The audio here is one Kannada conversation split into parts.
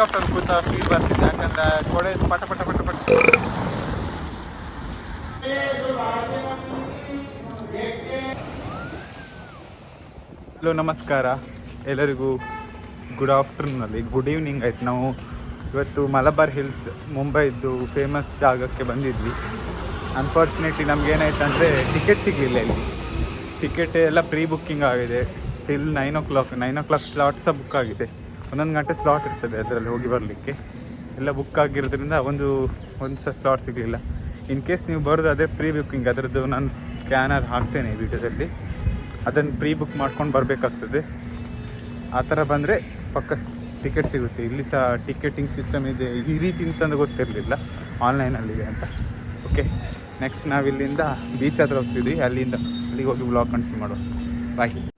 ಹೆಲಿಕಾಪ್ಟರ್ ಕೂತ ಫೀಲ್ ಬರ್ತಿದೆ ಯಾಕಂದ್ರೆ ಕೊಡೆ ಪಟ ಪಟ ಪಟ ಪಟ ಹಲೋ, ನಮಸ್ಕಾರ. ಎಲ್ಲರಿಗೂ ಗುಡ್ ಆಫ್ಟರ್ನೂನಲ್ಲಿ ಗುಡ್ ಈವ್ನಿಂಗ್ ಆಯ್ತು. ನಾವು ಇವತ್ತು ಮಲಬಾರ್ ಹಿಲ್ಸ್ ಮುಂಬೈದು ಫೇಮಸ್ ಜಾಗಕ್ಕೆ ಬಂದಿದ್ವಿ. ಅನ್ಫಾರ್ಚುನೇಟ್ಲಿ ನಮ್ಗೆ ಏನಾಯ್ತು ಅಂದರೆ ಟಿಕೆಟ್ ಸಿಗಲಿಲ್ಲ ಇಲ್ಲಿ. ಟಿಕೆಟ್ ಎಲ್ಲ ಪ್ರೀ ಬುಕ್ಕಿಂಗ್ ಆಗಿದೆ. Till nine o'clock nine o'clock slots book ಆಗಿದೆ. ಒಂದೊಂದು ಗಂಟೆ ಸ್ಲಾಟ್ ಇರ್ತದೆ ಅದರಲ್ಲಿ ಹೋಗಿ ಬರಲಿಕ್ಕೆ. ಎಲ್ಲ ಬುಕ್ ಆಗಿರೋದ್ರಿಂದ ಒಂದು ಒಂದು ಸಹ ಸ್ಲಾಟ್ ಸಿಗಲಿಲ್ಲ. ಇನ್ ಕೇಸ್ ನೀವು ಬರೋದು ಅದೇ ಪ್ರೀ ಬುಕ್ಕಿಂಗ್ ಅದರದ್ದು ನಾನು ಸ್ಕ್ಯಾನರ್ ಹಾಕ್ತೇನೆ ವಿಡಿಯೋದಲ್ಲಿ. ಅದನ್ನು ಪ್ರೀ ಬುಕ್ ಮಾಡ್ಕೊಂಡು ಬರಬೇಕಾಗ್ತದೆ. ಆ ಥರ ಬಂದರೆ ಪಕ್ಕ ಟಿಕೆಟ್ ಸಿಗುತ್ತೆ. ಇಲ್ಲಿ ಸಹ ಟಿಕೆಟಿಂಗ್ ಸಿಸ್ಟಮ್ ಇದೆ. ಈ ರೀತಿ ಅಂತಂದು ಗೊತ್ತಿರಲಿಲ್ಲ. ಆನ್ಲೈನಲ್ಲಿದೆ ಅಂತ. ಓಕೆ ನೆಕ್ಸ್ಟ್ ನಾವಿಲ್ಲಿಂದ ಬೀಚ್ ಹತ್ರ ಹೋಗ್ತಿದ್ವಿ. ಅಲ್ಲಿಂದ ಅಲ್ಲಿಗೆ ಹೋಗಿ ಬ್ಲಾಗ್ ಕಂಟಿನ್ಯೂ ಮಾಡುವ ಬಾಯ್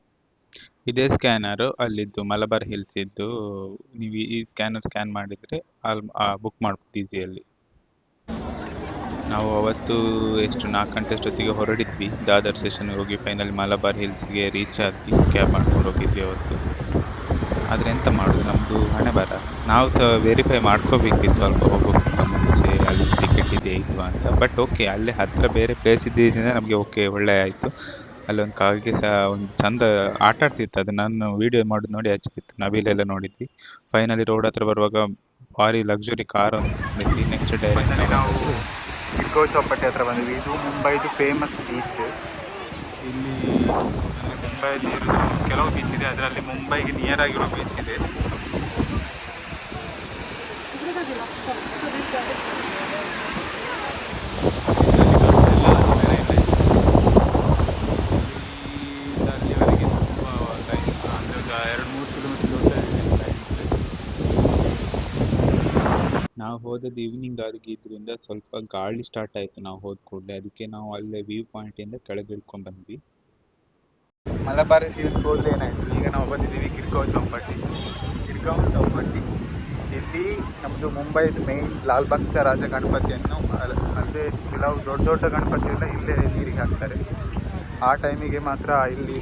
ಇದೇ ಸ್ಕ್ಯಾನರು ಅಲ್ಲಿದ್ದು ಮಲಬಾರ್ ಹಿಲ್ಸ್ ಇದ್ದು ನೀವು ಈ ಸ್ಕ್ಯಾನರ್ ಸ್ಕ್ಯಾನ್ ಮಾಡಿದರೆ ಅಲ್ಲಿ ಬುಕ್ ಮಾಡ್ಬೋದು ಈಸಿಯಲ್ಲಿ ನಾವು ಅವತ್ತು ಎಷ್ಟು ನಾಲ್ಕು ಗಂಟೆ ಅಷ್ಟೊತ್ತಿಗೆ ಹೊರಡಿದ್ವಿ. ದಾದರ್ ಸ್ಟೇಷನ್ಗೆ ಹೋಗಿ ಫೈನಲ್ ಮಲಬಾರ್ ಹಿಲ್ಸ್ಗೆ ರೀಚ್ ಆಗಿ ಕ್ಯಾಬ್ ಮಾಡ್ಕೊಂಡು ಹೋಗಿದ್ವಿ ಅವತ್ತು. ಆದರೆ ಎಂತ ಮಾಡೋದು? ನಮ್ಮದು ಹಣೆ ಬರ ನಾವು ಸಹ ವೆರಿಫೈ ಮಾಡ್ಕೋಬೇಕಿತ್ತು ಸ್ವಲ್ಪ ಹೋಗೋಕ್ಕಿಂತ ಮುಂಚೆ ಅಲ್ಲಿ ಟಿಕೆಟ್ ಇದೆಯಾ ಇಲ್ವಾ ಅಂತ. ಬಟ್ ಓಕೆ ಅಲ್ಲೇ ಹತ್ತಿರ ಬೇರೆ ಪ್ಲೇಸ್ ಇದ್ದಿದ್ದರಿಂದ ನಮಗೆ ಓಕೆ ಒಳ್ಳೆ ಆಯಿತು. ಅಲ್ಲೊಂದು ಕಾಗೆ ಸಹ ಒಂದು ಚಂದ ಆಟ ಆಡ್ತಿತ್ತು. ಅದು ನಾನು ವೀಡಿಯೋ ಮಾಡೋದು ನೋಡಿ ಹಚ್ಚಿತ್ತು ನವಿಲೆಲ್ಲ ನೋಡಿದ್ವಿ. ಫೈನಲಿ ರೋಡ್ ಹತ್ರ ಬರುವಾಗ ಭಾರಿ ಲಕ್ಸುರಿ ಕಾರ್ ಒಂದು ನೆಕ್ಸ್ಟ್ ಡೇ ನಾವು ಇಡ್ಕೋ ಚೌಪಟ್ಟಿ ಹತ್ರ ಬಂದ್ವಿ ಇದು ಮುಂಬೈದು ಫೇಮಸ್ ಬೀಚ್ ಇಲ್ಲಿ ಮುಂಬೈಯಲ್ಲಿ ಇರೋದು ಕೆಲವು ಬೀಚ್ ಇದೆ. ಅದರಲ್ಲಿ ಮುಂಬೈಗೆ ನಿಯರ್ ಆಗಿರೋ ಬೀಚ್ ಇದೆ ಇಲ್ಲಿಂದ ಅಲ್ಲಿವರೆಗೆ ತುಂಬ ಲೈನ್ ಅಂದರೆ ಒಂದು ಎರಡು ಮೂರು ಕಿಲೋಮೀಟರ್ ದೊಡ್ಡ ಲೈನ್ ನಾವು ಹೋದದ್ದು ಈವ್ನಿಂಗ್ ಆಗಿದ್ದರಿಂದ ಸ್ವಲ್ಪ ಗಾಳಿ ಸ್ಟಾರ್ಟ್ ಆಯಿತು ನಾವು ಹೋದ ಕೂಡಲೇ. ಅದಕ್ಕೆ ನಾವು ಅಲ್ಲೇ ವ್ಯೂ ಪಾಯಿಂಟಿಂದ ಕೆಳಗೆ ಇಳ್ಕೊಂಡು ಬಂದ್ವಿ. ಮಲಬಾರಿ ಹಿಲ್ಸ್ ಹೋದ್ರೆ ಏನಾಯಿತು? ಈಗ ನಾವು ಬಂದಿದ್ದೀವಿ ಗಿರ್ಗಾವ್ ಚೌಪಟ್ಟಿ. ಗಿರ್ಗಾವ್ ಚೌಪಟ್ಟಿ ಇಲ್ಲಿ ನಮ್ಮದು ಮುಂಬೈದು ಮೇನ್ ಲಾಲ್ ಬಾಗ್ಚ ರಾಜ ಗಣಪತಿಯನ್ನು ಅಲ್- ಅಲ್ಲದೆ ಕೆಲವು ದೊಡ್ಡ ದೊಡ್ಡ ಗಣಪತಿ ಎಲ್ಲ ಇಲ್ಲೇ ನೀರಿಗೆ ಹಾಕ್ತಾರೆ. ಆ ಟೈಮಿಗೆ ಮಾತ್ರ ಇಲ್ಲಿ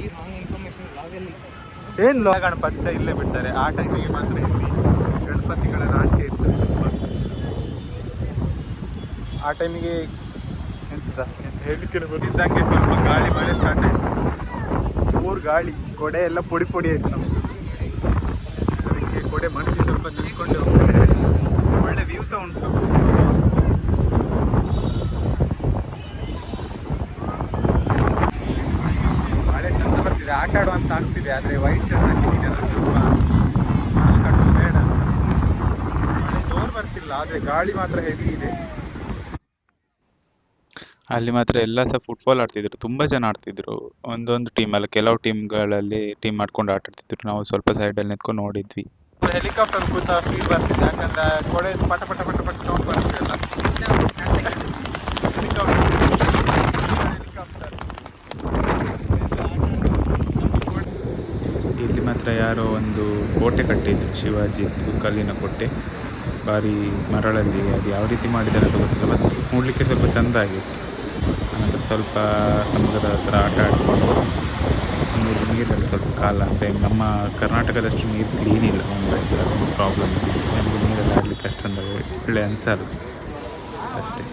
ಏನು ಲೋ ಗಣಪತಿ ಇಲ್ಲೇ ಬಿಡ್ತಾರೆ. ಆ ಟೈಮಿಗೆ ಮಾತ್ರ ಇಲ್ಲಿ ಗಣಪತಿಗಳ ರಾಶಿ ಇರ್ತದೆ. ಆ ಟೈಮಿಗೆ ಎಂತ ಎಂತ ಹೇಳಲಿಕ್ಕೆ ಸ್ವಲ್ಪ ಗಾಳಿ ಮಳೆ ಸ್ಟಾರ್ಟ್ ಆಯಿತು. ಜೋರು ಗಾಳಿ ಕೊಡೆ ಎಲ್ಲ ಪುಡಿ ಪುಡಿ ಆಯಿತು ನಮಗೆ. ಅದಕ್ಕೆ ಕೊಡೆ ಮಡಚಿ ಸ್ವಲ್ಪ ನಿಂತ್ಕೊಂಡು ಹೋಗ್ತದೆ ಒಳ್ಳೆ ವ್ಯೂ ಸಹ ಉಂಟು. ಮಳೆ ಚಂದ ಬರ್ತಿದೆ. ಆಟ ಆಡುವಂತ ಆಗ್ತಿದೆ ಆದರೆ ವೈಟ್ ಶರ್ಟ್ ಹಾಕಿದ್ದೀನಲ್ಲ ಸ್ವಲ್ಪ ಕಟ್ಟೋದು ಬೇಡ. ಮಳೆ ಜೋರು ಬರ್ತಿಲ್ಲ ಆದರೆ ಗಾಳಿ ಮಾತ್ರ ಹೆವಿ ಇದೆ. ಅಲ್ಲಿ ಮಾತ್ರ ಎಲ್ಲ ಸಹ ಫುಟ್ಬಾಲ್ ಆಡ್ತಿದ್ರು ತುಂಬ ಜನ ಆಡ್ತಿದ್ರು. ಒಂದೊಂದು ಟೀಮ್ ಅಲ್ಲ ಕೆಲವು ಟೀಮ್ಗಳಲ್ಲಿ ಟೀಮ್ ಮಾಡ್ಕೊಂಡು ಆಟ ಆಡ್ತಿದ್ರು. ನಾವು ಸ್ವಲ್ಪ ಸೈಡಲ್ಲಿ ನಿಂತ್ಕೊಂಡು ನೋಡಿದ್ವಿ. ಹೆಲಿಕಾಪ್ಟರ್ ಕೂತ ಫೀಲ್ ಬರ್ತಿದೆ ಯಾಕಂದ್ರೆ ಕೊಡೆ ಪಟ ಪಟ ಪಟ ಪಟ ಸೌಂಡ್ ಹೆಲಿಕಾಪ್ಟರ್ ಇಲ್ಲಿ ಮಾತ್ರ ಯಾರೋ ಒಂದು ಕೋಟೆ ಕಟ್ಟಿದ್ರು ಶಿವಾಜಿದ್ದು ಕಲ್ಲಿನ ಕೋಟೆ. ಬಾರಿ ಮರಳಲ್ಲಿ ಅದು ಯಾವ ರೀತಿ ಮಾಡಿದ್ದಾರೆ ಅಂತ ಗೊತ್ತಿಲ್ಲ ಬಟ್ ನೋಡಲಿಕ್ಕೆ ಸ್ವಲ್ಪ ಚೆಂದ ಆಗಿತ್ತು. ಸ್ವಲ್ಪ ಸಮುದ್ರದ ಹತ್ರ ಆಟ ಆಡಿಕೊಂಡು ನೀರು ನೀರಲ್ಲಿ ಸ್ವಲ್ಪ ಕಾಲ. ಅಂದರೆ ನಮ್ಮ ಕರ್ನಾಟಕದಷ್ಟು ನೀರು ಕ್ಲೀನ್ ಇಲ್ಲ ಒಂದು ಪ್ರಾಬ್ಲಮ್ ನಮಗೆ ನೀರಲ್ಲಿ ಆಡಲಿಕ್ಕೆ ಅಷ್ಟೊಂದು ಒಳ್ಳೆ ಅನಿಸಲ್ಲ. ಅಷ್ಟೇ.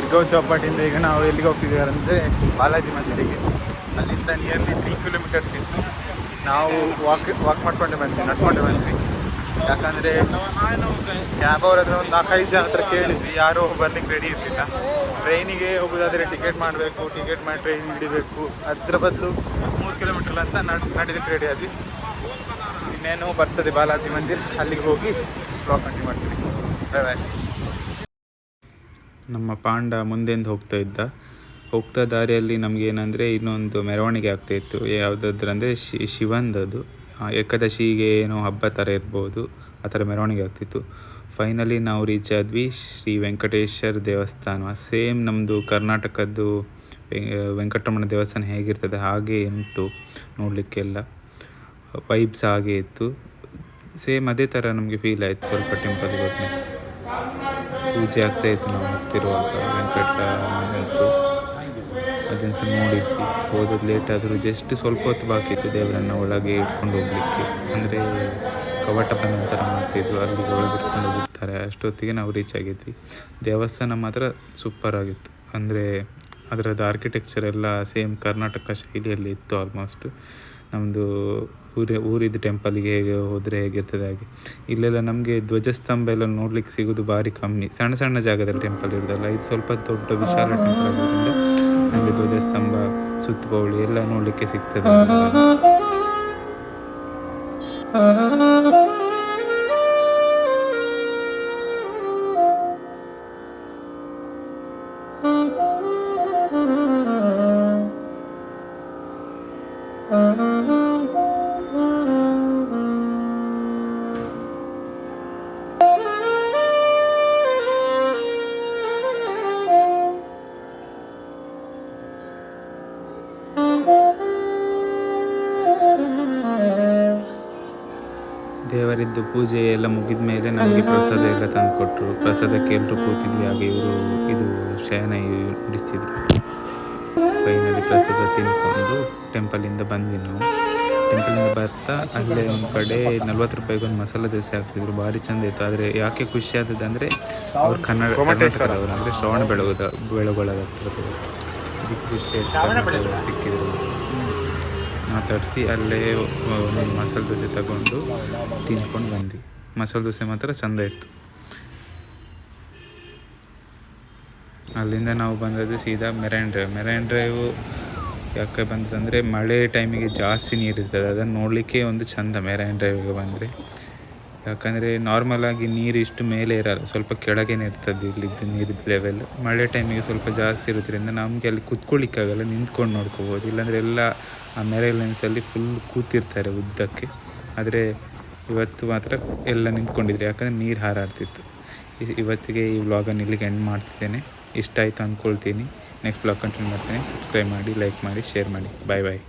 ಇರ್ಗೋ ಚೌಪಾಟಿಯಿಂದ ಈಗ ನಾವು ಎಲ್ಲಿಗೆ ಹೋಗ್ತಿದ್ದೀವಿ ಅಂದರೆ ಬಾಲಾಜಿ ಮಂದಿರಿಗೆ. ಅಲ್ಲಿಂದ ನಿಯರ್ಲಿ ತ್ರೀ ಕಿಲೋಮೀಟರ್ಸ್ ಇತ್ತು. ನಾವು ವಾಕ್ ವಾಕ್ ಮಾಡ್ಕೊಂಡೆ ಬಂದ್ವಿ, ನಡ್ಕೊಂಡೆ ಬಂದ್ವಿ. ಯಾಕಂದರೆ ಕ್ಯಾಬ್ ಅವ್ರ ಹತ್ರ ಒಂದು ನಾಲ್ಕೈದು ಜನ ಹತ್ರ ಕೇಳಿದ್ವಿ, ಯಾರೂ ಬರ್ಲಿಕ್ಕೆ ರೆಡಿ ಇರಲಿಲ್ಲ. ಟ್ರೈನಿಗೆ ಹೋಗೋದಾದರೆ ಟಿಕೆಟ್ ಮಾಡಬೇಕು ಟಿಕೆಟ್ ಮಾಡಿ ಟ್ರೈನ್ ಹಿಡಿಬೇಕು. ಅದ್ರ ಬದಲು ಮೂರು ಕಿಲೋಮೀಟರ್ ಅಂತ ನಡ್ ನಡೀಲಿಕ್ಕೆ ರೆಡಿ ಆದ್ವಿ. ಇನ್ನೇನು ಬರ್ತದೆ ಬಾಲಾಜಿ ಮಂದಿರ್, ಅಲ್ಲಿಗೆ ಹೋಗಿ ಬ್ಲಾಕ್ ಕಂಟಿನ್ಯೂ ಮಾಡ್ತೀವಿ ನಮ್ಮ ಪಾಂಡ ಮುಂದೆಂದು ಹೋಗ್ತಾ ಇದ್ದ. ಹೋಗ್ತಾ ದಾರಿಯಲ್ಲಿ ನಮಗೇನಂದರೆ ಇನ್ನೊಂದು ಮೆರವಣಿಗೆ ಆಗ್ತಾಯಿತ್ತು ಇತ್ತು. ಯಾವುದಾದ್ರು ಅಂದರೆ ಶಿ, ಶಿವಂದದು. ಏಕಾದಶಿಗೆ ಏನೋ ಹಬ್ಬ ಥರ ಇರ್ಬೋದು, ಆ ಥರ ಮೆರವಣಿಗೆ ಆಗ್ತಿತ್ತು. ಫೈನಲಿ ನಾವು ರೀಚ್ ಆದ್ವಿ ಶ್ರೀ ವೆಂಕಟೇಶ್ವರ ದೇವಸ್ಥಾನ. ಸೇಮ್ ನಮ್ಮದು ಕರ್ನಾಟಕದ್ದು ವೆಂಕಟರಮಣ ದೇವಸ್ಥಾನ ಹೇಗಿರ್ತದೆ ಹಾಗೆ ಉಂಟು ನೋಡಲಿಕ್ಕೆಲ್ಲ. ವೈಬ್ಸ್ ಹಾಗೆ ಇತ್ತು. ಸೇಮ್ ಅದೇ ಥರ ನಮಗೆ ಫೀಲ್ ಆಯಿತು ಸ್ವಲ್ಪ ಟೆಂಪಲ್ಗೆ ಹೋದ್ಮೇಲೆ. ಪೂಜೆ ಆಗ್ತಾ ಇತ್ತು ನಾವು ಹೋಗ್ತಿರುವಾಗ ವೆಂಕಟ ನೋಡಿದ್ವಿ. ಹೋದದ್ದು ಲೇಟ್ ಆದರೂ ಜಸ್ಟ್ ಸ್ವಲ್ಪ ಹೊತ್ತು ಬಾಕಿ ಇತ್ತು ದೇವರನ್ನು ಒಳಗೆ ಇಟ್ಕೊಂಡು ಹೋಗ್ಲಿಕ್ಕೆ. ಅಂದರೆ ಕವಟ ಬಂದ ನಂತರ ಮಾಡ್ತಿದ್ರು ಅಲ್ಲಿಗೆ ಒಳಗೆ ಇಟ್ಕೊಂಡು ಹೋಗಿರ್ತಾರೆ ಅಷ್ಟೊತ್ತಿಗೆ ನಾವು ರೀಚ್ ಆಗಿದ್ವಿ. ದೇವಸ್ಥಾನ ಮಾತ್ರ ಸೂಪರ್ ಆಗಿತ್ತು. ಅಂದರೆ ಅದರದ್ದು ಆರ್ಕಿಟೆಕ್ಚರ್ ಎಲ್ಲ ಸೇಮ್ ಕರ್ನಾಟಕ ಶೈಲಿಯಲ್ಲಿ ಇತ್ತು ಆಲ್ಮೋಸ್ಟ್ ನಮ್ಮದು ಊರೇ ಊರಿದ್ದು ಟೆಂಪಲ್ಗೆ ಹೇಗೆ ಹೋದರೆ ಹೇಗಿರ್ತದೆ ಹಾಗೆ. ಇಲ್ಲೆಲ್ಲ ನಮಗೆ ಧ್ವಜಸ್ತಂಭ ಎಲ್ಲ ನೋಡ್ಲಿಕ್ಕೆ ಸಿಗೋದು ಭಾರಿ ಕಮ್ಮಿ. ಸಣ್ಣ ಸಣ್ಣ ಜಾಗದಲ್ಲಿ ಟೆಂಪಲ್ ಇರೋದಲ್ಲ, ಇದು ಸ್ವಲ್ಪ ದೊಡ್ಡ ವಿಶಾಲ ಟೆಂಪಲ್ ಆಗಿರೋದ್ರಿಂದ ನಮಗೆ ಧ್ವಜಸ್ತಂಭ ಸುತ್ತುಪೌಳಿ ಎಲ್ಲ ನೋಡಲಿಕ್ಕೆ ಸಿಗ್ತದೆ. ದೇವರಿದ್ದು ಪೂಜೆ ಎಲ್ಲ ಮುಗಿದ ಮೇಲೆ ನಮಗೆ ಪ್ರಸಾದ ಎಲ್ಲ ತಂದು ಕೊಟ್ಟರು ಪ್ರಸಾದಕ್ಕೆ ಎಲ್ಲರೂ ಕೂತಿದ್ವಿ ಹಾಗೆ ಇವರು ಇದು ಶಯನ ಬಿಡಿಸ್ತಿದ್ರು ಫೈನಲಿ ಪ್ರಸಾದ ತಿನ್ಕೊಂಡು ಟೆಂಪಲಿಂದ ಬಂದ್ವಿ ನಾವು. ಟೆಂಪಲಿಂದ ಬರ್ತಾ ಅಲ್ಲೇ ಒಂದು ಕಡೆ ನಲ್ವತ್ತು ರೂಪಾಯಿಗೆ ಒಂದು ಮಸಾಲೆ ದೋಸೆ ಹಾಕ್ತಿದ್ರು. ಭಾರಿ ಚಂದ ಇತ್ತು. ಆದರೆ ಯಾಕೆ ಖುಷಿ ಆದದ್ದು ಅಂದರೆ ಅವ್ರು ಕನ್ನಡ ಕರ್ನಾಟಕದವರು ಅಂದರೆ ಶ್ರವಣ ಬೆಳಗುದ ಬೆಳಗೊಳದ ಹತ್ರ ಖುಷಿ ಆಯ್ತು. ಸಿಕ್ಕಿದ್ರು. ಮಾತಾಡಿಸಿ ಅಲ್ಲೇ ಮಸಾಲೆ ದೋಸೆ ತಗೊಂಡು ತಿನ್ಕೊಂಡು ಬಂದ್ವಿ. ಮಸಾಲೆ ದೋಸೆ ಮಾತ್ರ ಚೆಂದ ಇತ್ತು. ಅಲ್ಲಿಂದ ನಾವು ಬಂದದ್ದು ಸೀದಾ ಮೆರೈನ್ ಡ್ರೈವ್ ಮೆರೈನ್ ಡ್ರೈವ್ ಯಾಕೆ ಬಂತಂದರೆ ಮಳೆ ಟೈಮಿಗೆ ಜಾಸ್ತಿ ನೀರಿರ್ತದೆ. ಅದನ್ನು ನೋಡಲಿಕ್ಕೆ ಒಂದು ಚಂದ ಮೆರೈನ್ ಡ್ರೈವಿಗೆ ಬಂದರೆ. ಯಾಕಂದರೆ ನಾರ್ಮಲಾಗಿ ನೀರು ಇಷ್ಟು ಮೇಲೆ ಇರಲ್ಲ, ಸ್ವಲ್ಪ ಕೆಳಗೇನೆ ಇರ್ತದೆ ಇಲ್ಲಿದ್ದು ನೀರಿದ್ದು ಲೆವೆಲ್ ಮಳೆ ಟೈಮಿಗೆ ಸ್ವಲ್ಪ ಜಾಸ್ತಿ ಇರೋದ್ರಿಂದ ನಮಗೆ ಅಲ್ಲಿ ಕುತ್ಕೊಳ್ಳಿಕ್ಕಾಗಲ್ಲ ನಿಂತ್ಕೊಂಡು ನೋಡ್ಕೋಬೋದು. ಇಲ್ಲಾಂದರೆ ಎಲ್ಲ ಆ ಮೆರೈಲೆನ್ಸಲ್ಲಿ ಫುಲ್ ಕೂತಿರ್ತಾರೆ ಉದ್ದಕ್ಕೆ. ಆದರೆ ಇವತ್ತು ಮಾತ್ರ ಎಲ್ಲ ನಿಂತ್ಕೊಂಡಿದ್ರು, ಯಾಕಂದರೆ ನೀರು ಹಾರಾಡ್ತಿತ್ತು. ಇವತ್ತಿಗೆ ಈ ವ್ಲಾಗನ್ನು ಇಲ್ಲಿಗೆ ಎಂಡ್ ಮಾಡ್ತಿದ್ದೇನೆ. ಇಷ್ಟ ಆಯಿತು ಅಂದ್ಕೊಳ್ತೀನಿ ನೆಕ್ಸ್ಟ್ ವ್ಲಾಗ್ ಕಂಟಿನ್ಯೂ ಮಾಡ್ತೀನಿ. ಸಬ್ಸ್ಕ್ರೈಬ್ ಮಾಡಿ ಲೈಕ್ ಮಾಡಿ ಶೇರ್ ಮಾಡಿ. Bye bye